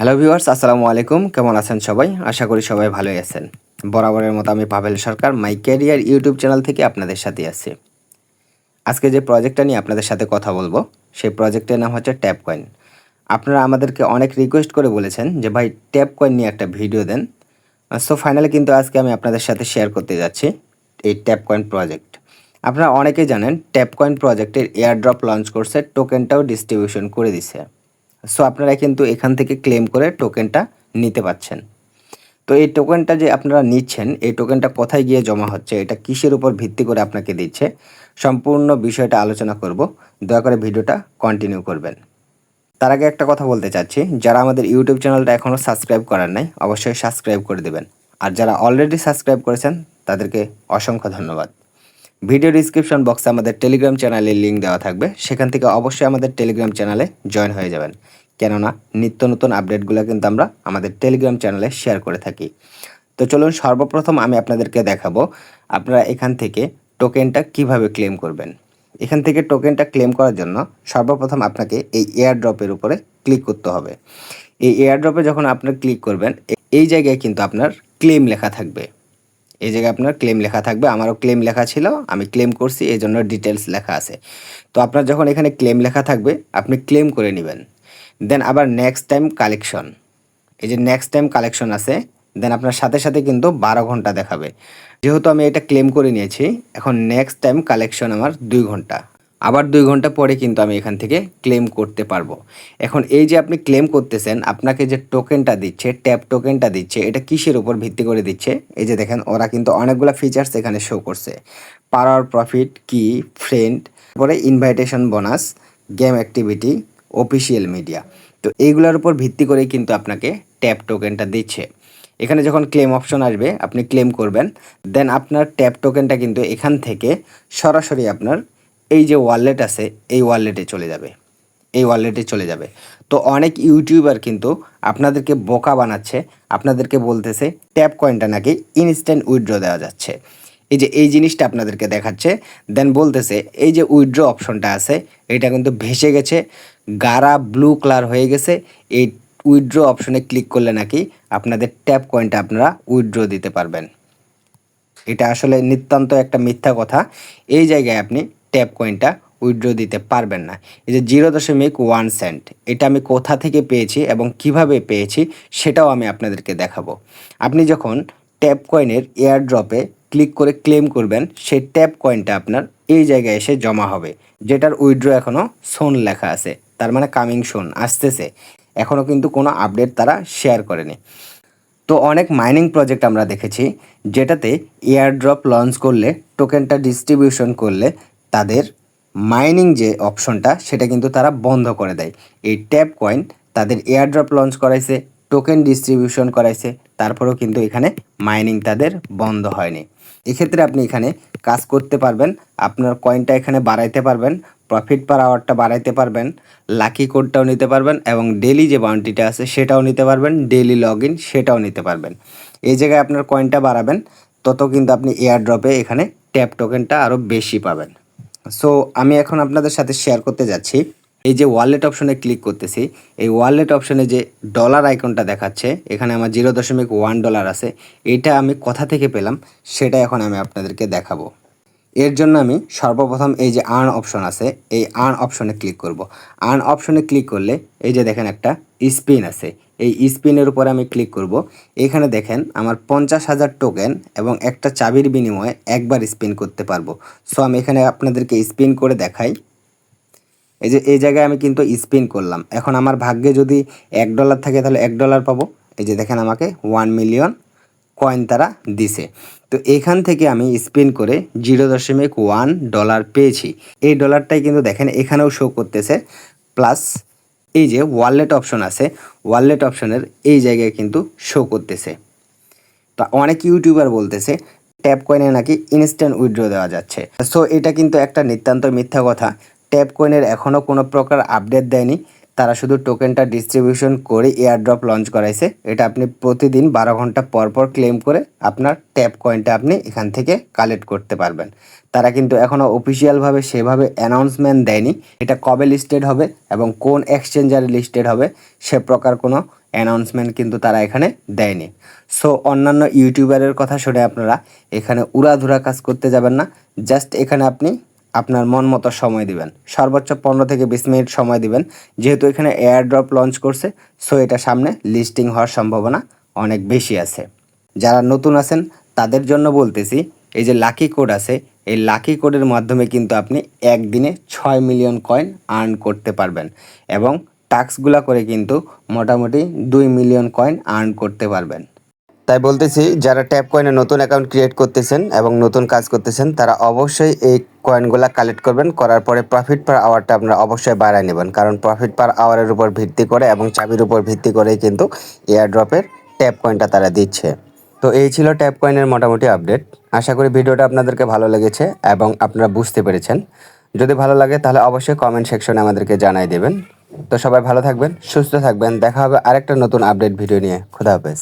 Hello viewers আসসালামু আলাইকুম। কেমন আছেন সবাই? আশা করি সবাই ভালোই আছেন। বরাবরের মতো আমি Pavel Sarkar my career YouTube channel থেকে আপনাদের সাথে আছি। আজকে যে প্রজেক্টটা নিয়ে আপনাদের সাথে কথা বলব, সেই প্রজেক্টের নাম হচ্ছে ট্যাপ কয়েন আপনারা আমাদেরকে অনেক রিকোয়েস্ট করে বলেছেন যে, ভাই ট্যাপ কয়েন নিয়ে একটা ভিডিও দেন। সো ফাইনালি কিন্তু আজকে আমি আপনাদের সাথে শেয়ার করতে যাচ্ছি এই ট্যাপ কয়েন প্রজেক্ট আপনারা অনেকেই জানেন ট্যাপ কয়েন প্রজেক্টের এয়ারড্রপ লঞ্চ করছে টোকেনটাও ডিস্ট্রিবিউশন করে দিছে। সো আপনারা কিন্তু এখান থেকে ক্লেম করে টোকেনটা নিতে পাচ্ছেন। তো এই টোকেনটা যে আপনারা নিচ্ছেন, এই টোকেনটা কোথায় গিয়ে জমা হচ্ছে, এটা কিসের উপর ভিত্তি করে আপনাকে দিচ্ছে, সম্পূর্ণ বিষয়টা আলোচনা করব। দয়া করে ভিডিওটা কন্টিনিউ করবেন। তার আগে একটা কথা বলতে চাচ্ছি, যারা আমাদের ইউটিউব চ্যানেলটা এখনও সাবস্ক্রাইব করার নাই, অবশ্যই সাবস্ক্রাইব করে দেবেন। আর যারা অলরেডি সাবস্ক্রাইব করেছেন, তাদেরকে অসংখ্য ধন্যবাদ। ভিডিও ডিসক্রিপশন বক্সে আমাদের টেলিগ্রাম চ্যানেলের লিঙ্ক দেওয়া থাকবে। সেখান থেকে অবশ্যই আমাদের টেলিগ্রাম চ্যানেলে জয়েন হয়ে যাবেন। কেননা, নিত্য নতুন আপডেটগুলো কিন্তু আমরা আমাদের টেলিগ্রাম চ্যানেলে শেয়ার করে থাকি। তো চলুন, সর্বপ্রথম আমি আপনাদেরকে দেখাবো, আপনারা এখান থেকে টোকেনটা কীভাবে ক্লেম করবেন। এখান থেকে টোকেনটা ক্লেম করার জন্য সর্বপ্রথম আপনাকে এই এয়ার ড্রপের উপরে ক্লিক করতে হবে। এই এয়ার ড্রপে যখন আপনার ক্লিক করবেন, এই জায়গায় কিন্তু আপনার ক্লেম লেখা থাকবে। এই জায়গায় আপনার ক্লেম লেখা থাকবে। আমারও ক্লেম লেখা ছিল, আমি ক্লেম করছি এই জন্য ডিটেলস লেখা আছে। তো আপনার যখন এখানে ক্লেম লেখা থাকবে, আপনি ক্লেম করে নেবেন। দেন আবার নেক্সট টাইম কালেকশন এই যে নেক্সট টাইম কালেকশন আছে দেন আপনার সাথে সাথে কিন্তু বারো ঘণ্টা দেখাবে। যেহেতু আমি এটা ক্লেম করে নিয়েছি, এখন নেক্সট টাইম কালেকশন আমার দুই ঘণ্টা। আবার দুই ঘণ্টা পরে কিন্তু আমি এখান থেকে ক্লেম করতে পারব। এখন এই যে আপনি ক্লেম করতেছেন, আপনাকে যে টোকেনটা দিচ্ছে ট্যাপ টোকেনটা দিচ্ছে, এটা কিসের উপর ভিত্তি করে দিচ্ছে? এই যে দেখেন, ওরা কিন্তু অনেকগুলো ফিচার্স এখানে শো করছে। পাওয়ার প্রফিট কি ফ্রেন্ড পরে invitation bonus game activity official media তো এইগুলোর উপর ভিত্তি করেই কিন্তু আপনাকে ট্যাপ টোকেনটা দিচ্ছে। এখানে যখন ক্লেম অপশন আসবে, আপনি ক্লেম করবেন। দেন আপনার ট্যাপ টোকেনটা কিন্তু এখান থেকে সরাসরি আপনার এই যে ওয়ালেট আছে, এই ওয়ালেটে চলে যাবে। এই ওয়ালেটে চলে যাবে। তো অনেক ইউটিউবার কিন্তু আপনাদেরকে বোকা বানাচ্ছে, আপনাদেরকে বলতেছে ট্যাপ কয়েনটা নাকি ইনস্ট্যান্ট উইথড্র দেওয়া যাচ্ছে। এই যে এই জিনিসটা আপনাদেরকে দেখাচ্ছে দেন বলতেছে এই যে উইথড্র অপশনটা আছে, এটা কিন্তু ভেসে গেছে, গাঢ়া ব্লু কালার হয়ে গেছে, এই উইথড্র অপশনে ক্লিক করলে নাকি আপনাদের ট্যাপ কয়েনটা আপনারা উইথড্র দিতে পারবেন। এটা আসলে নিতান্ত একটা মিথ্যা কথা। এই জায়গায় আপনি ট্যাপ কয়েনটা উইথড্র দিতে পারবেন না। এই যে জিরো দশমিক ওয়ান সেন্ট, এটা আমি কোথা থেকে পেয়েছি এবং কীভাবে পেয়েছি সেটাও আমি আপনাদেরকে দেখাবো। আপনি যখন ট্যাপ কয়েনের এয়ার ড্রপে ক্লিক করে ক্লেম করবেন, সেই ট্যাপ কয়েনটা আপনার এই জায়গায় এসে জমা হবে, যেটার উইথড্র এখনও সোন লেখা আছে, তার মানে কামিং সোন আসতেছে। এখনও কিন্তু কোনো আপডেট তারা শেয়ার করেনি। তো অনেক মাইনিং প্রজেক্ট আমরা দেখেছি, যেটাতে এয়ারড্রপ লঞ্চ করলে, টোকেনটা ডিস্ট্রিবিউশন করলে তাদের মাইনিং যে অপশনটা সেটা কিন্তু তারা বন্ধ করে দেয়। এই ট্যাপ কয়েন তাদের এয়ারড্রপ লঞ্চ করাইছে টোকেন ডিস্ট্রিবিউশন করাইছে, তারপরেও কিন্তু এখানে মাইনিং তাদের বন্ধ হয়নি। এক্ষেত্রে আপনি এখানে কাজ করতে পারবেন, আপনার কয়েনটা এখানে বাড়াইতে পারবেন প্রফিট পার আওয়ারটা বাড়াইতে পারবেন লাকি কোডটাও নিতে পারবেন, এবং ডেলি যে বাউন্টিটা আছে সেটাও নিতে পারবেন ডেলি লগ সেটাও নিতে পারবেন। এই জায়গায় আপনার কয়েনটা বাড়াবেন, তত কিন্তু আপনি এয়ার ড্রপে এখানে ট্যাপ টোকেনটা আরও বেশি পাবেন। সো আমি এখন আপনাদের সাথে শেয়ার করতে যাচ্ছি। এই যে ওয়ালেট অপশনে ক্লিক করতেছি, এই ওয়ালেট অপশনে যে ডলার আইকনটা দেখাচ্ছে, এখানে আমার জিরো দশমিক ওয়ান ডলার আছে, এটা আমি কোথা থেকে পেলাম, সেটা এখন আমি আপনাদেরকে দেখাবো। এর জন্য আমি সর্বপ্রথম এই যে আর্ন অপশন আছে, এই আর্ন অপশনে ক্লিক করব। আর্ন অপশনে ক্লিক করলে, এই যে দেখেন একটা স্পিন আছে এই স্পিনের উপরে আমি ক্লিক করব। এখানে দেখেন আমার পঞ্চাশ হাজার টোকেন এবং একটা চাবির বিনিময়ে একবার স্পিন করতে পারব। সো আমি এখানে আপনাদেরকে স্পিন করে দেখাই। এই যে, এই জায়গায় আমি কিন্তু স্পিন করলাম। এখন আমার ভাগ্যে যদি এক ডলার থাকে, তাহলে এক ডলার পাবো। এই যে, দেখেন আমাকে ওয়ান মিলিয়ন কয়েন তারা দিছে। তো এখান থেকে আমি স্পিন করে জিরো দশমিক ওয়ান ডলার পেয়েছি। এই ডলারটাই কিন্তু দেখেন এখানেও শো করতেছে। প্লাস এই যে ওয়ালেট অপশন আছে ওয়ালেট অপশনের এই জায়গায় কিন্তু শো করতেছে। তো অনেক ইউটিউবার বলতেছে ট্যাপ কয়েনে নাকি ইনস্ট্যান্ট উইড্রো দেওয়া যাচ্ছে। সো এটা কিন্তু একটা নিতান্ত মিথ্যা কথা। ট্যাপ কয়েনের এখনও কোনো প্রকার আপডেট দেয়নি। তারা শুধু টোকেনটা ডিস্ট্রিবিউশন করে এয়ারড্রপ লঞ্চ করাইছে। এটা আপনি প্রতিদিন বারো ঘণ্টা পর পর ক্লেম করে আপনার ট্যাপ কয়েনটা আপনি এখান থেকে কালেক্ট করতে পারবেন। তারা কিন্তু এখনও অফিসিয়ালভাবে সেভাবে অ্যানাউন্সমেন্ট দেয়নি। এটা কবে লিস্টেড হবে এবং কোন এক্সচেঞ্জারে লিস্টেড হবে সে প্রকার কোনো অ্যানাউন্সমেন্ট কিন্তু তারা এখানে দেয়নি। সো অন্যান্য ইউটিউবারের কথা শুনে আপনারা এখানে উড়াধুরা কাজ করতে যাবেন না। জাস্ট এখানে আপনি আপনার মন মতো সময় দিবেন। সর্বোচ্চ পনেরো থেকে বিশ মিনিট সময় দিবেন। যেহেতু এখানে এয়ার ড্রপ লঞ্চ করছে সো এটা সামনে লিস্টিং হওয়ার সম্ভাবনা অনেক বেশি আছে। যারা নতুন আছেন, তাদের জন্য বলতেছি, এই যে লাকি কোড আছে, এই লাকি কোডের মাধ্যমে কিন্তু আপনি একদিনে ছয় মিলিয়ন কয়েন আর্ন করতে পারবেন এবং টাস্কগুলা করে কিন্তু মোটামুটি দুই মিলিয়ন কয়েন আর্ন করতে পারবেন। তাই বলতেছি, যারা ট্যাপ কয়েনে নতুন অ্যাকাউন্ট ক্রিয়েট করতেছেন এবং নতুন কাজ করতেছেন, তারা অবশ্যই এই কয়েনগুলা কালেক্ট করবেন, করার পরে প্রফিট পার আওয়ারটা আপনারা অবশ্যই বাড়ায় নেবেন। কারণ প্রফিট পার আওয়ারের উপর ভিত্তি করে এবং চাবির উপর ভিত্তি করেই কিন্তু এয়ার ড্রপের ট্যাপ কয়েনটা তারা দিচ্ছে। তো এই ছিল ট্যাপ কয়েনের মোটামুটি আপডেট আশা করি ভিডিওটা আপনাদেরকে ভালো লেগেছে এবং আপনারা বুঝতে পেরেছেন। যদি ভালো লাগে তাহলে অবশ্যই কমেন্ট সেকশনে আমাদেরকে জানাই দেবেন। তো সবাই ভালো থাকবেন, সুস্থ থাকবেন। দেখা হবে আরেকটা নতুন আপডেট ভিডিও নিয়ে। খুদা হাফেজ।